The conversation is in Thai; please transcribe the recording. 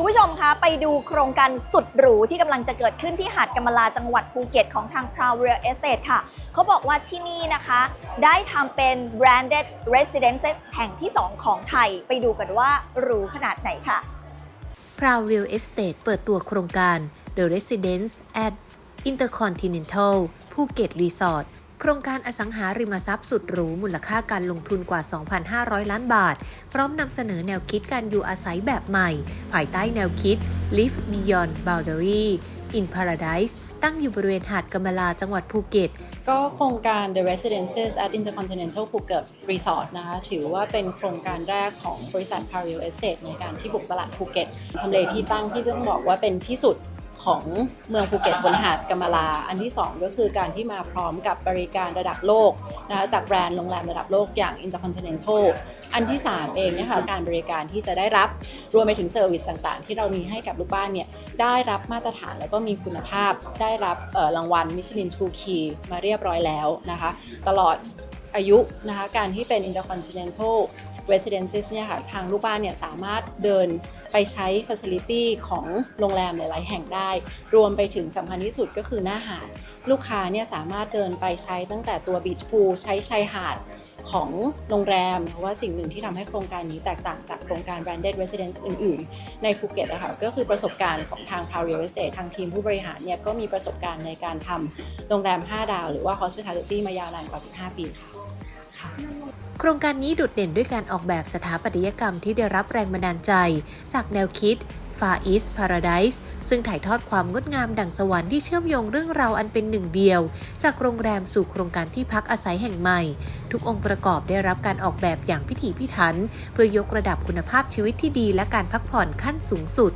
คุณผู้ชมคะไปดูโครงการสุดหรูที่กำลังจะเกิดขึ้นที่หาดกำมะลาจังหวัดภูเก็ตของทาง Proud Real Estate ค่ะ เขาบอกว่าที่นี่นะคะ ได้ทำเป็น branded residence แห่งที่ 2 ของไทย ไปดูกันว่าหรูขนาดไหนค่ะ Proud Real Estate เปิดตัวโครงการ The Residence at Intercontinental ภูเก็ตรีสอร์ท โครงการอสังหาริมทรัพย์สุดหรู มูลค่าการลงทุนกว่า 2,500 ล้านบาท พร้อมนำเสนอแนวคิดการอยู่อาศัยแบบใหม่ ภายใต้แนวคิด Live Beyond Boundary in Paradise ตั้งอยู่บริเวณหาดกำมะลาจังหวัดภูเก็ต ก็โครงการ The Residences at Intercontinental Phuket Resort นะคะ ถือว่าเป็นโครงการแรกของบริษัท p a r i l Estate ในการที่บุกตลาดภูเก็ตทำเลที่ตั้งที่ต้องบอกว่าเป็นที่สุด ของเมืองภูเก็ตบนหาดกำมะลา อันที่ 2 ก็คือการที่มาพร้อมกับบริการระดับโลกนะคะจากแบรนด์โรงแรมระดับโลกอย่าง Intercontinental อันที่ 3 เองเนี่ยค่ะการบริการที่จะได้รับรวมไปถึงเซอร์วิสต่างๆ ที่เรามีให้กับลูกบ้านเนี่ยได้รับมาตรฐานแล้วก็มีคุณภาพ ได้รับรางวัลมิชลินทูคีมาเรียบร้อยแล้วนะคะ ตลอดอายุนะคะการที่เป็น Intercontinental Residences เนี่ยค่ะทางลูกบ้านเนี่ยสามารถเดินไปใช้ Facility ของโรงแรมหลาย ๆ แห่งได้ รวมไปถึงสำคัญที่สุดก็คือหน้าหาด ลูกค้าเนี่ยสามารถเดินไปใช้ตั้งแต่ตัว Beach Pool ใช้ชายหาดของโรงแรมเพราะว่าสิ่งหนึ่งที่ทำให้โครงการนี้แตกต่างจากโครงการ Branded Residence อื่น ๆ ในภูเก็ตนะคะก็คือประสบการณ์ของทาง p a r i l Estate ทางทีมผู้บริหารเนี่ยก็มีประสบการณ์ในการทำโรงแรม 5 ดาว หรือว่า Hospitality มายาวนานกว่า 15 ปีค่ะค่ะโครงการนี้โดดเด่นด้วยการออกแบบสถาปัตยกรรมที่ได้รับแรงบันดาลใจ จากแนวคิด Far East Paradise ซึ่งถ่ายทอดความงดงามดั่งสวรรค์ที่เชื่อมโยงเรื่องราวอันเป็นหนึ่งเดียว จากโรงแรมสู่โครงการที่พักอาศัยแห่งใหม่ ทุกองค์ประกอบได้รับการออกแบบอย่างพิถีพิถัน เพื่อยกระดับคุณภาพชีวิตที่ดีและการพักผ่อนขั้นสูงสุด